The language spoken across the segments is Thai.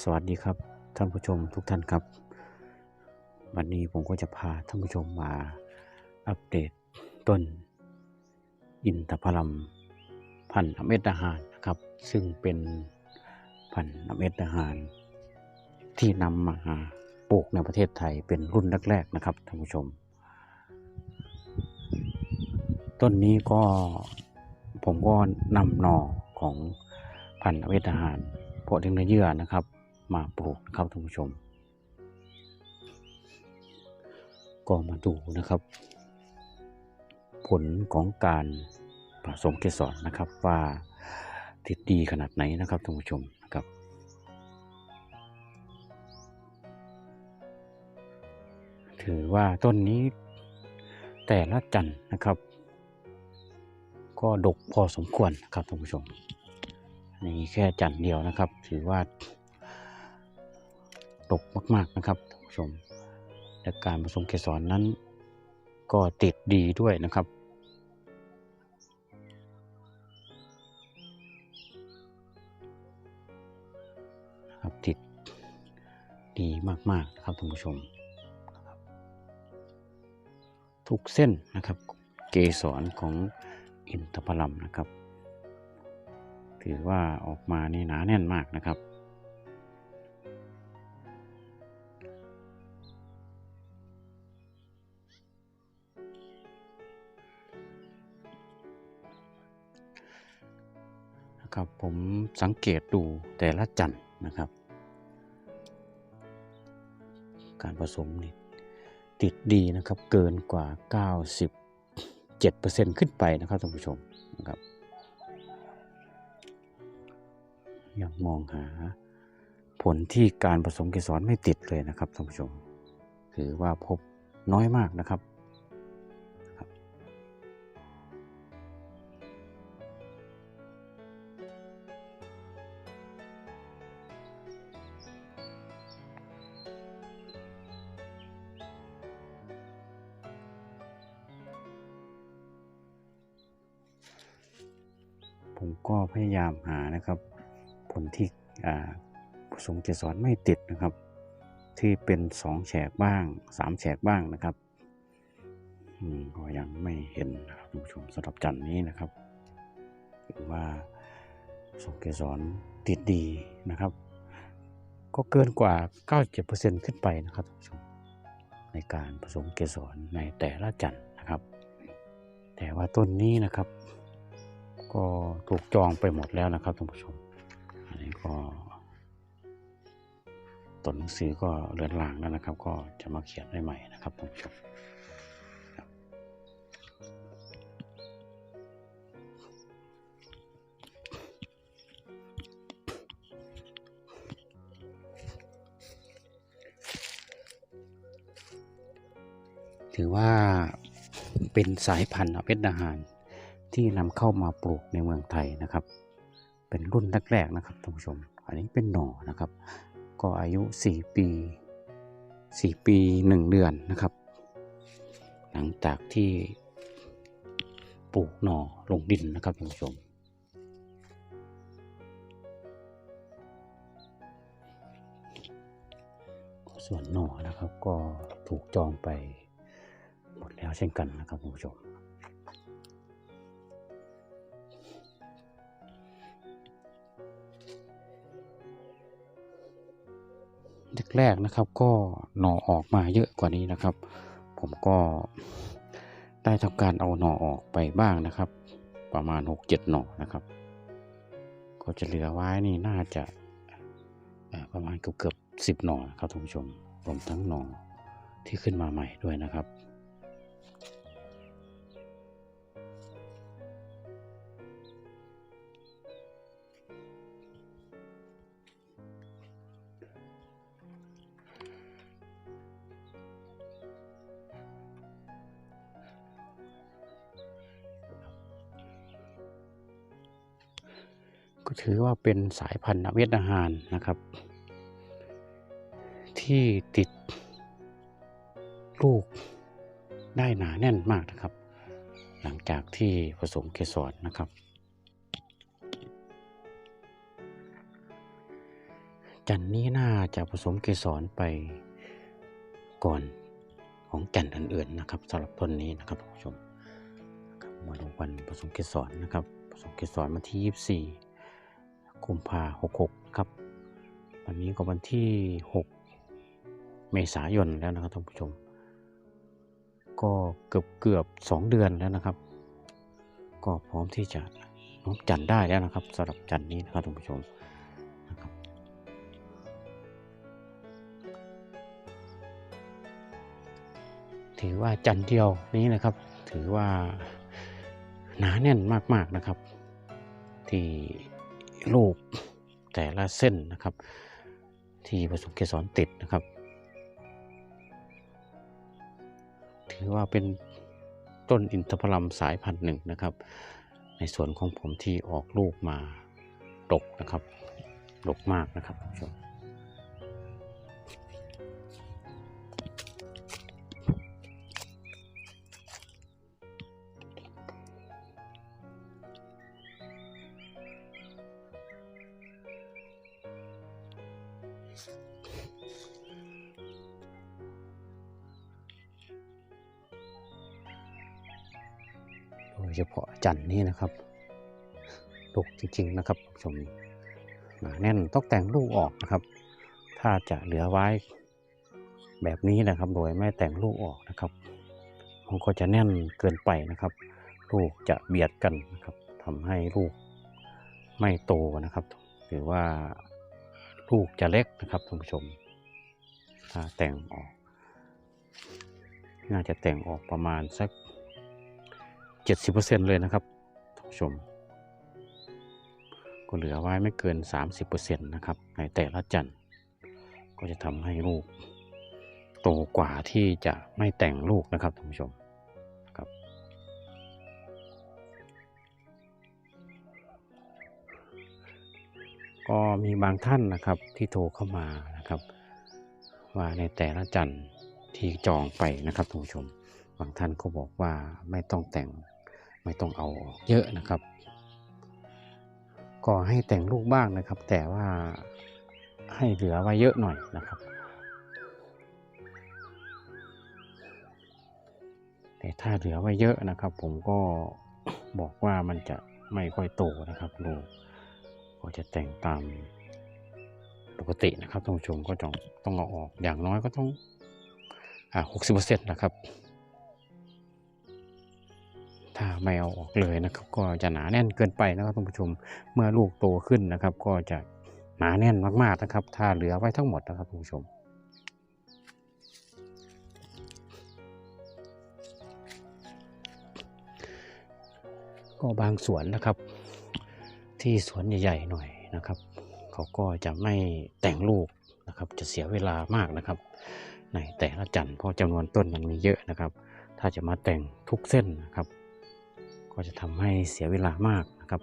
สวัสดีครับท่านผู้ชมทุกท่านครับ วันนี้ผมก็จะพาท่านผู้ชมมาอัปเดตต้นอินทผลัมพันธุ์อเมดอาหารนะครับ ซึ่งเป็นพันธุ์อเมดอาหารที่นำมาปลูกในประเทศไทยเป็นรุ่นแรกๆนะครับท่านผู้ชม ต้นนี้ก็ผมก็นำหน่อของพันธุ์อเมดอาหารเพาะเลี้ยงเนื้อเยื่อนะครับ มาปลูกนะครับท่านผู้ชม ก็มาดูนะครับ ผลของการผสมเกสรนะครับว่าติดดีขนาดไหนนะครับท่านผู้ชมนะครับถือว่าต้นนี้แต่ละจันทร์นะครับ ก็ดกพอสมควรครับท่านผู้ชมนี่แค่จันทร์เดียวนะครับ ถือว่า ดกมาก ๆนะครับท่านผู้ชม และการผสมเกสรนั้น ก็ติดดีด้วยนะครับ ครับติดดีมากๆนะครับท่านผู้ชม ทุกเส้นนะครับ เกสรของอินทผลัมนะครับ ถือว่าออกมานี่หนาแน่นมากนะครับ นะครับ ผมสังเกตดูแต่ละจันทร์นะครับ การผสมนี่ติดดีนะครับเกินกว่า 97%ขึ้นไปนะครับท่านผู้ชมนะครับยังมองหาผลที่การผสมเกสรไม่ติดเลยนะครับท่านผู้ชมถือว่าพบน้อยมากนะครับ ก็พยายามหานะครับ ผลที่อ่าผสมเกสรไม่ติดนะครับ ที่เป็นสองแฉกบ้างสามแฉกบ้างนะครับก็ยังไม่เห็นนะครับท่านผู้ชมสำหรับจันนี้นะครับถือว่าผสมเกสรติดดีนะครับ ก็เกินกว่า 97%ขึ้นไปนะครับท่านผู้ชมในการผสมเกสรในแต่ละจันนะครับ แต่ว่าต้นนี้นะครับ ก็ถูกจองไปหมดแล้วนะครับท่านผู้ชม อันนี้ก็ต้นหนังสือก็เลือนลางแล้วนะครับ ก็จะมาเขียนได้ใหม่นะครับท่านผู้ชมถือว่าเป็นสายพันธุ์เพชรนาหาร ที่นำเข้ามาปลูกในเมืองไทยนะครับ เป็นรุ่นแรกๆนะครับท่านผู้ชม อันนี้เป็นหน่อนะครับ ก็อายุ 4 ปี 4 ปี 1 เดือนนะครับ หลังจากที่ปลูกหน่อลงดินนะครับท่านผู้ชม ส่วนหน่อนะครับก็ถูกจองไปหมดแล้วเช่นกันนะครับท่านผู้ชม แรกๆนะครับ ก็หน่อออกมาเยอะกว่านี้นะครับ ผมก็ได้ทำการเอาหน่อออกไปบ้างนะครับ ประมาณ 6-7 หน่อนะครับ ก็จะเหลือไว้นี่น่าจะประมาณเกือบเกือบสิบหน่อนครับท่านผู้ชมรวมทั้งหน่อที่ขึ้นมาใหม่ด้วยนะครับ ก็ถือว่าเป็นสายพันธุ์เวียดนามนะครับ ที่ติดลูกได้หนาแน่นมากนะครับ หลังจากที่ผสมเกสรนะครับ จันนี้น่าจะผสมเกสรไปก่อนของจันอื่นๆนะครับสำหรับต้นนี้นะครับท่านผู้ชมมาดูวันผสมเกสรนะครับผสมเกสรวันที่ 24 กุมภาหกหกครับ วันนี้ก็วันที่ 6 เมษายนแล้วนะครับท่านผู้ชม ก็เกือบเกือบสองเดือนแล้วนะครับ ก็พร้อมที่จะน้องจันได้แล้วนะครับสำหรับจันนี้นะครับท่านผู้ชมนะครับถือว่าจันเดียวนี้นะครับ ถือว่าหนาแน่นมากๆนะครับ ที่ รูปแต่ละเส้นนะครับ ที่ผสมเกสรติดนะครับ ถือว่าเป็นต้นอินทผลัมสายพันธุ์หนึ่งนะครับ ในส่วนของผมที่ออกลูกมาดกนะครับดกมากนะครับท่านผู้ชม โดยเฉพาะจันทร์นี่นะครับดกจริง ๆ นะครับผู้ชมหนาแน่นต้องแต่งลูกออกนะครับ ถ้าจะเหลือไว้แบบนี้นะครับ โดยไม่แต่งลูกออกนะครับ มันก็จะแน่นเกินไปนะครับ ลูกจะเบียดกันนะครับทำให้ลูกไม่โตนะครับ หรือว่า ลูกจะเล็กนะครับท่านผู้ชมถ้าแต่งออก น่าจะแต่งออกประมาณสัก 70%เลยนะครับท่านผู้ชม ก็เหลือไว้ไม่เกิน 30%นะครับในแต่ละจันทร์ก็จะทำให้ลูกโตกว่าที่จะไม่แต่งลูกนะครับท่านผู้ชม ก็มีบางท่านนะครับที่โทรเข้ามานะครับ ว่าในแต่ละจันทร์ที่จองไปนะครับท่านผู้ชม บางท่านก็บอกว่าไม่ต้องแต่งไม่ต้องเอาออกเยอะนะครับ ก็ให้แต่งลูกบ้างนะครับ แต่ว่าให้เหลือไว้เยอะหน่อยนะครับ แต่ถ้าเหลือไว้เยอะนะครับ ผมก็บอกว่ามันจะไม่ค่อยโตนะครับลูก ก็จะแต่งตามปกตินะครับท่านผู้ชมก็ต้องต้องเอาออกอย่างน้อยก็ต้องหกสิบเปอร์เซ็นต์นะครับ ถ้าไม่เอาออกเลยนะครับ ก็จะหนาแน่นเกินไปนะครับท่านผู้ชมเมื่อลูกโตขึ้นนะครับ ก็จะหนาแน่นมากๆนะครับ ถ้าเหลือไว้ทั้งหมดนะครับท่านผู้ชมก็บางสวนนะครับ ที่สวนใหญ่ๆหน่อยนะครับ เขาก็จะไม่แต่งลูกนะครับ จะเสียเวลามากนะครับ ในแต่ละจันทร์เพราะจำนวนต้นมันมีเยอะนะครับ ถ้าจะมาแต่งทุกเส้นนะครับ ก็จะทำให้เสียเวลามากนะครับ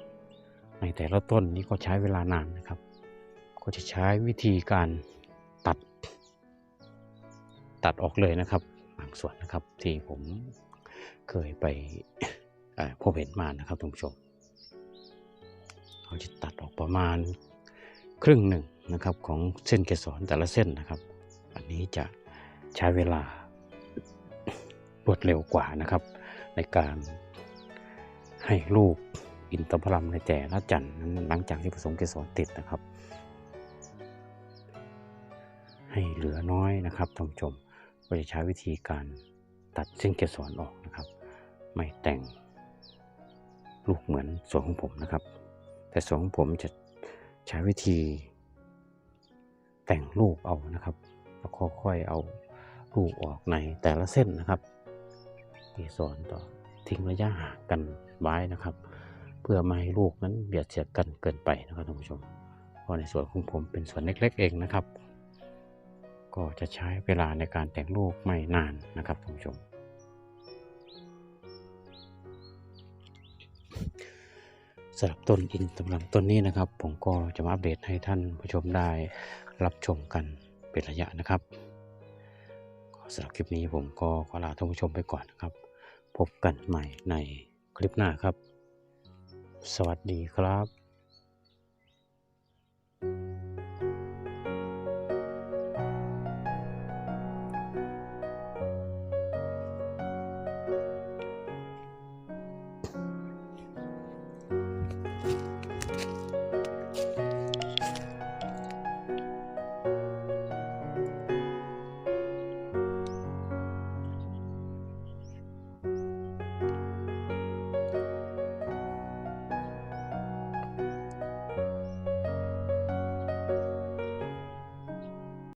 ในแต่ละต้นนี้ก็ใช้เวลานานนะครับ ก็จะใช้วิธีการตัด ตัดออกเลยนะครับบางส่วนนะครับที่ผมเคยไปพบเห็นมานะครับท่านผู้ชม เขาจะตัดออกประมาณครึ่งหนึ่งนะครับของเส้นเกสรแต่ละเส้นนะครับ อันนี้จะใช้เวลารวดเร็วกว่านะครับ ในการให้ลูกอินทผลัมในแต่ละจันนั้นหลังจากที่ผสมเกสรติดนะครับ ให้เหลือน้อยนะครับท่านผู้ชมก็จะใช้วิธีการตัดเส้นเกสรออกนะครับ ไม่แต่งลูกเหมือนสวนของผมนะครับ แต่สวนของผมจะใช้วิธี แต่งลูกเอานะครับแล้วค่อยๆเอาลูกออกในแต่ละเส้นนะครับเกสรต่อทิ้งระยะห่างกันไว้นะครับ เพื่อไม่ให้ลูกนั้นเบียดเสียดกันเกินไปนะครับท่านผู้ชมเพราะในส่วนของผมเป็นส่วนเล็ก ๆ เองนะครับ ก็จะใช้เวลาในการแต่งลูกไม่นานนะครับท่านผู้ชม สำหรับต้นอินสำหรับต้นนี้นะครับ ผมก็จะมาอัปเดตให้ท่านผู้ชมได้รับชมกันเป็นระยะนะครับสำหรับคลิปนี้ผมก็ขอลาท่านผู้ชมไปก่อนนะครับ พบกันใหม่ในคลิปหน้าครับ สวัสดีครับ